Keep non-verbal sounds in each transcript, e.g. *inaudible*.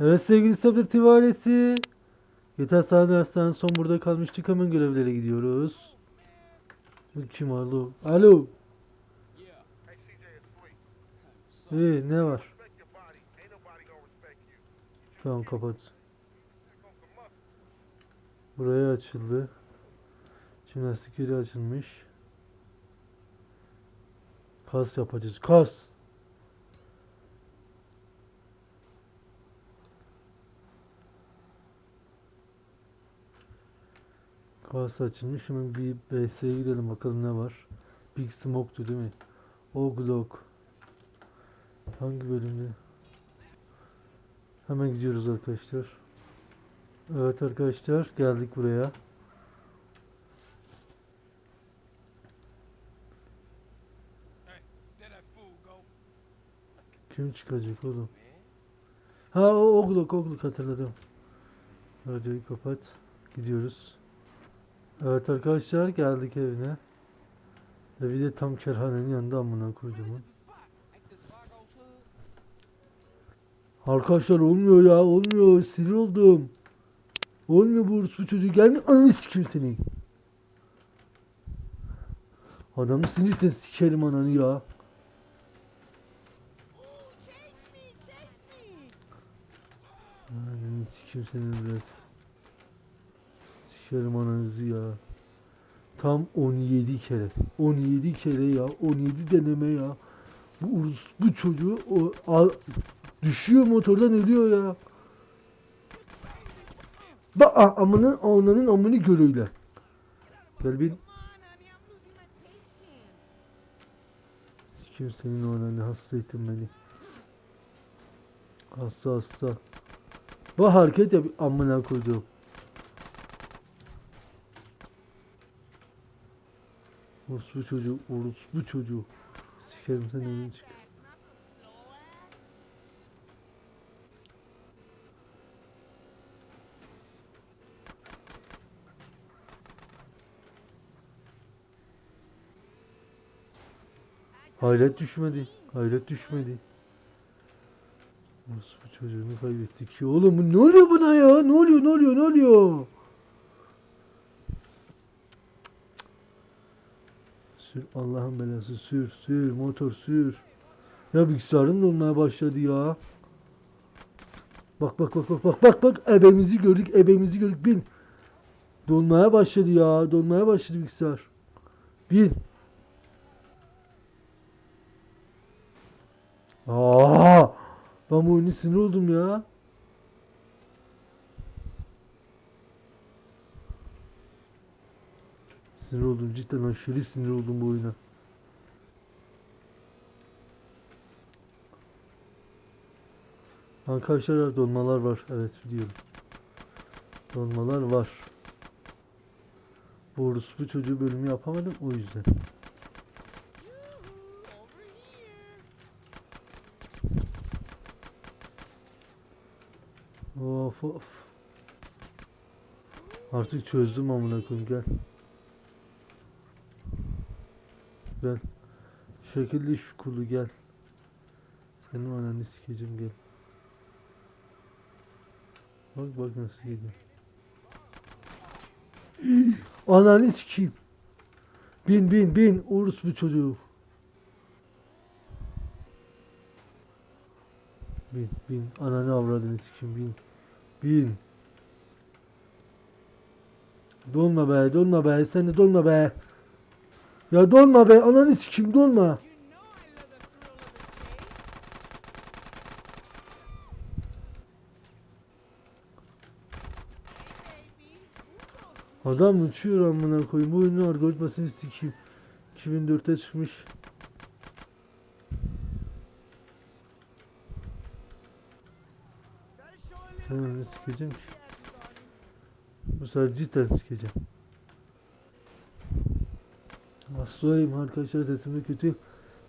Evet sevgili Sabır TV ailesi. Yeter sana dersten son burada kalmıştık. Hemen görevlere gidiyoruz. Kim alo? Alo. Sweet. Ee, ne var? Tamam kapat. Buraya açıldı. Jimnastik yeri açılmış. Kas yapacağız. Kas. Kas açılmış. Şimdi bir BS'ye gidelim bakalım ne var. Big Smoke'tu değil mi? O. Hangi bölümde? Hemen gidiyoruz arkadaşlar. Evet arkadaşlar geldik buraya. Kim çıkacak oğlum? Ha o Ogluk Ogluk hatırladım. Radyoyu kapat. Gidiyoruz. Evet arkadaşlar geldik evine. Evi de tam kerhanenin yanında amına hood? Arkadaşlar olmuyor ya olmuyor sinir oldum. Olmuyor bu bu çocuğu gelmiyor ananı sikim senin. Adamı sinirden sikerim ananı ya. Ananı sikim senin biraz. Sikerim ananızı ya. Tam 17 kere. 17 kere ya. 17 deneme ya. Bu Urus bu çocuğu o a- düşüyor motordan ölüyor ya. Bak ah, amının ananın amını gör öyle. Gel bin. Sikim senin ananı hasta ettin beni. Hasta hasta. Bu hareket yap amına koyduğum. Orospu çocuğu, orospu çocuğu. Sikerim sen evine çık. Hayret düşmedi. Hayret düşmedi. Bu çocuğunu kaybettik? Oğlum ne oluyor buna ya? Ne oluyor? Ne oluyor? Ne oluyor? Sür Allah'ın belası sür sür motor sür. Ya bilgisayarım dolmaya başladı ya. Bak bak bak bak bak bak bak ebemizi gördük ebemizi gördük bin. Dolmaya başladı ya dolmaya başladı bilgisayar. Bin. Aa, ben bu oyuna sinir oldum ya. Sinir oldum cidden aşırı sinir oldum bu oyuna. Arkadaşlar donmalar var. Evet biliyorum. Donmalar var. Bu orospu çocuğu bölümü yapamadım o yüzden. Of of. Artık çözdüm amına koyayım gel. Gel. Şekilli şu kulu gel. Senin ananı sikeceğim gel. Bak bak nasıl geliyor. *clears throat* Ananı sikeyim. Bin bin bin Urus bu çocuğu. Bin bin ananı avradını sikeyim bin. Bin. Dolma be dolma be sen de dolma be. Ya dolma be ananı sikeyim dolma. Adam uçuyor amına koyayım. Bu oyunun algoritmasını sikeyim. 2004'te çıkmış. Ben ne sikeceğim ki? Bu sefer cidden sikeceğim. Hastayım arkadaşlar sesim de kötü.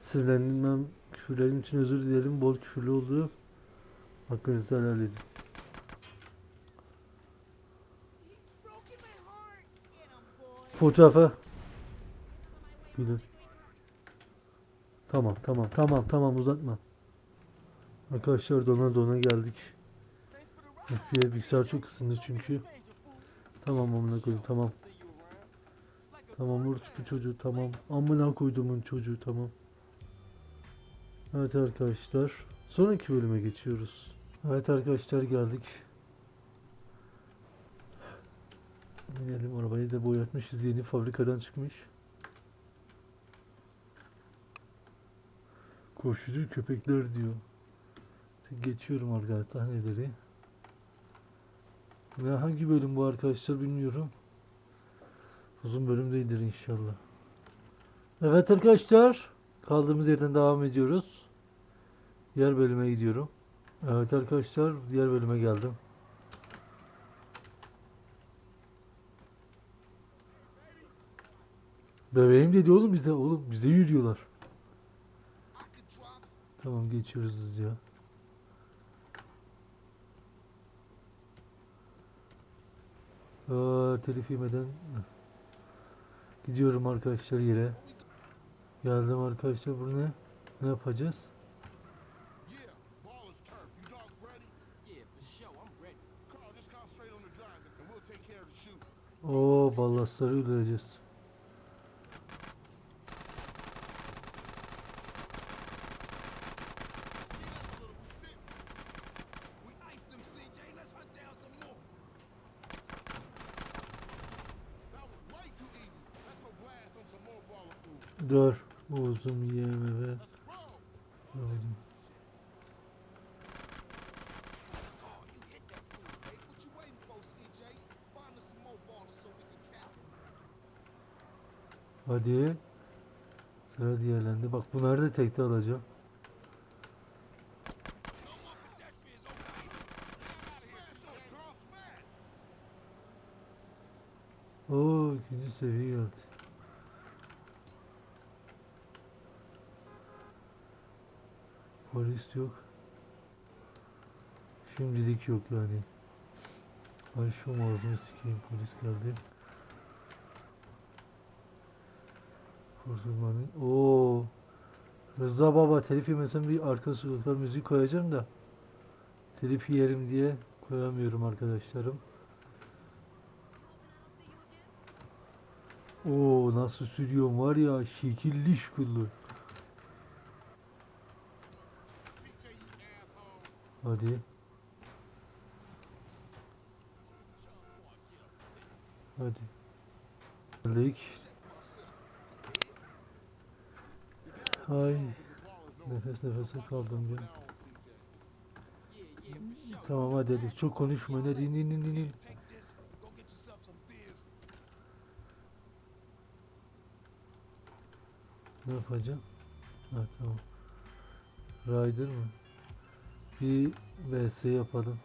Sinirlendim ben küfürlerim için özür dilerim. Bol küfürlü oldu. Hakkınızı helal edin. Fotoğrafa. Gülün. Tamam tamam tamam tamam uzatma. Arkadaşlar dona dona geldik. Bir bilgisayar çok ısındı çünkü. Tamam amına koyayım tamam. Tamam orospu çocuğu tamam. Amına koyduğumun çocuğu tamam. Evet arkadaşlar. Sonraki bölüme geçiyoruz. Evet arkadaşlar geldik. Binelim arabayı da boyatmışız yeni fabrikadan çıkmış. Koşucu köpekler diyor. Geçiyorum arkadaşlar sahneleri. Ve hangi bölüm bu arkadaşlar bilmiyorum. Uzun bölüm değildir inşallah. Evet arkadaşlar. Kaldığımız yerden devam ediyoruz. Diğer bölüme gidiyorum. Evet arkadaşlar diğer bölüme geldim. Bebeğim dedi oğlum bizde oğlum bizde yürüyorlar. Tamam geçiyoruz hızlıca. Aa, telif yemeden gidiyorum arkadaşlar yere. Geldim arkadaşlar bu ne? Ne yapacağız? Yeah, ball is nerede tekte alacağım. No more pedestrians, okay? Smash on, Carl, smash. Oo ikinci seviye geldi. Polis yok. Şimdilik yok yani. Ay şu ağzını sikeyim polis geldi. Kurtulmanın. Oo. Rıza baba telif yemesem bir arka sokaklar müzik koyacağım da. Telif yerim diye koyamıyorum arkadaşlarım. Oo nasıl sürüyorum var ya şekilli şıkıllı. Hadi. Hadi. Geldik. Ay nefes nefese kaldım ya. Tamam hadi hadi çok konuşma hadi in in in in. Ne yapacağım? Ha tamam. Rider mı? Bir VS yapalım.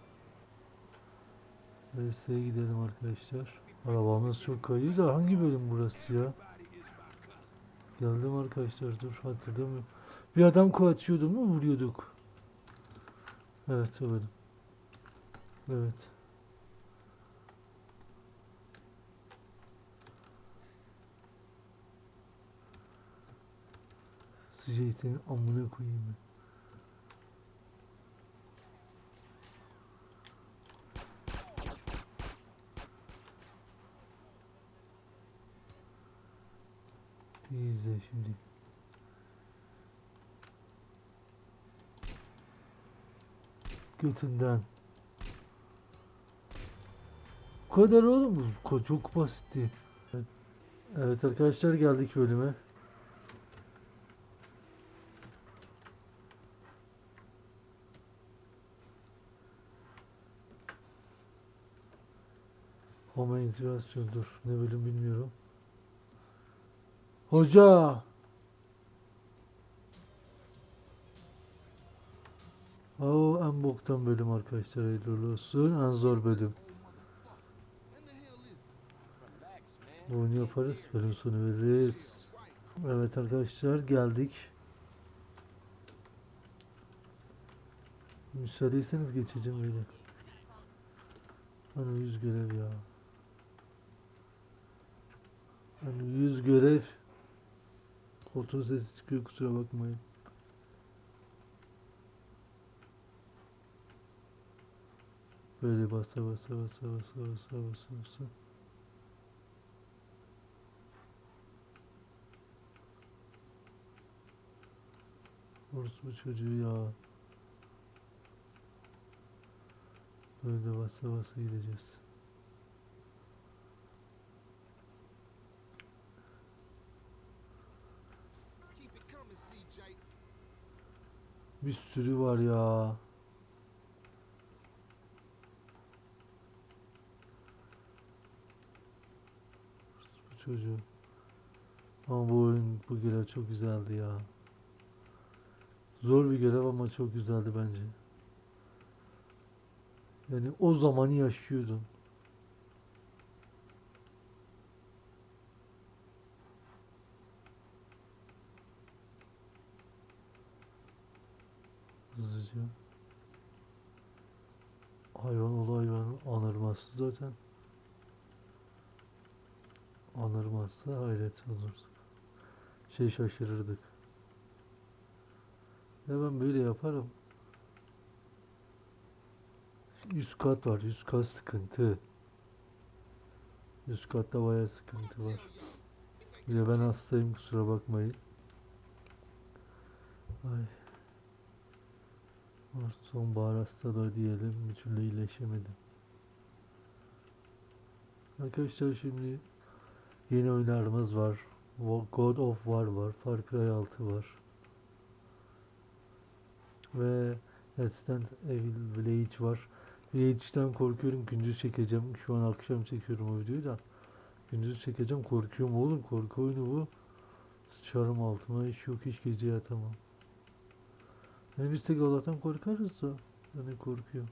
VS'ye gidelim arkadaşlar. Arabamız çok kayıyor da hangi bölüm burası ya? Geldim arkadaşlar dur hatırlamıyorum. Bir adam kovaçıyordu mu vuruyorduk. Evet o bölüm. Evet. Senin amına koyayım ben. İzle şimdi. Götünden. Bu kadar oğlum bu. Çok basitti. Evet. arkadaşlar geldik bölüme. Home integrasyon dur. Ne bölüm bilmiyorum. Hoca. Oo en boktan bölüm arkadaşlar hayırlı olsun. En zor bölüm. Bunu yaparız. Bölüm sonu veririz. Evet arkadaşlar geldik. Müsaadeyseniz geçeceğim böyle. Hani yüz görev ya. Hani yüz görev. Koltuğun sesi çıkıyor kusura bakmayın. Böyle basa basa basa basa basa basa basa. Orospu çocuğu ya. Böyle basa basa gideceğiz. Bir sürü var ya. Bu çocuğu. Ama bu oyun bu görev çok güzeldi ya. Zor bir görev ama çok güzeldi bence. Yani o zamanı yaşıyordun. Hızlıca. Hayvan ol hayvan anırmazsa zaten. Anırmazsa hayret oluruz. Şey şaşırırdık. Ya ben böyle yaparım. Üst kat var. Üst kat sıkıntı. Üst katta bayağı sıkıntı var. Bir ben hastayım kusura bakmayın. Ay. Sonbahar hastalığı diyelim. Bir türlü iyileşemedim. Arkadaşlar şimdi yeni oyunlarımız var. God of War var. Far Cry 6 var. Ve Resident Evil Village var. Village'den korkuyorum. Gündüz çekeceğim. Şu an akşam çekiyorum o videoyu da. Gündüz çekeceğim. Korkuyorum oğlum. Korku oyunu bu. Sıçarım altıma. Hiç yok. Hiç gece yatamam. Yani biz tek Allah'tan korkarız da. Yani korkuyorum.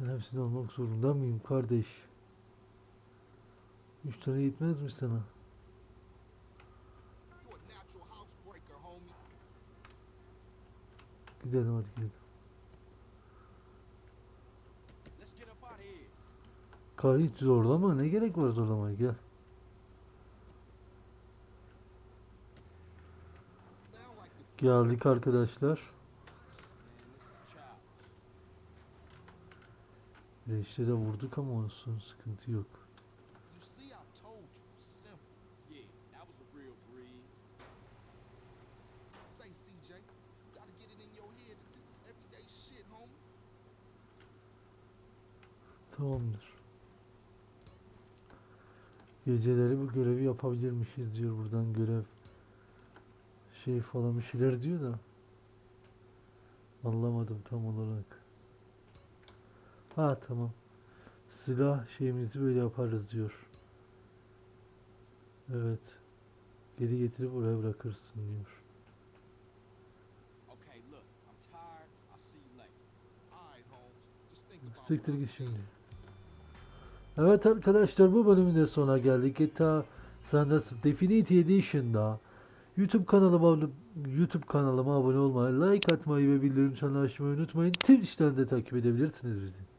Ben hepsini olmak zorunda mıyım kardeş? Üç tane yetmez mi sana? Gidelim hadi gidelim. Hiç zorlama. Ne gerek var zorlamaya? Gel. İn your head that this is everyday shit, homie. Tamamdır. Geceleri bu görevi yapabilirmişiz diyor buradan görev. Şey falan bir şeyler diyor da. Anlamadım tam olarak. Ha tamam. Silah şeyimizi böyle yaparız diyor. Evet. Geri getirip oraya bırakırsın diyor. Siktir git şimdi. Evet arkadaşlar bu bölümün de sonuna geldik. GTA San Andreas Definitive Edition'da YouTube kanalıma YouTube kanalıma abone olmayı, like atmayı ve bildirim çanını açmayı unutmayın. Twitch'ten de takip edebilirsiniz bizi.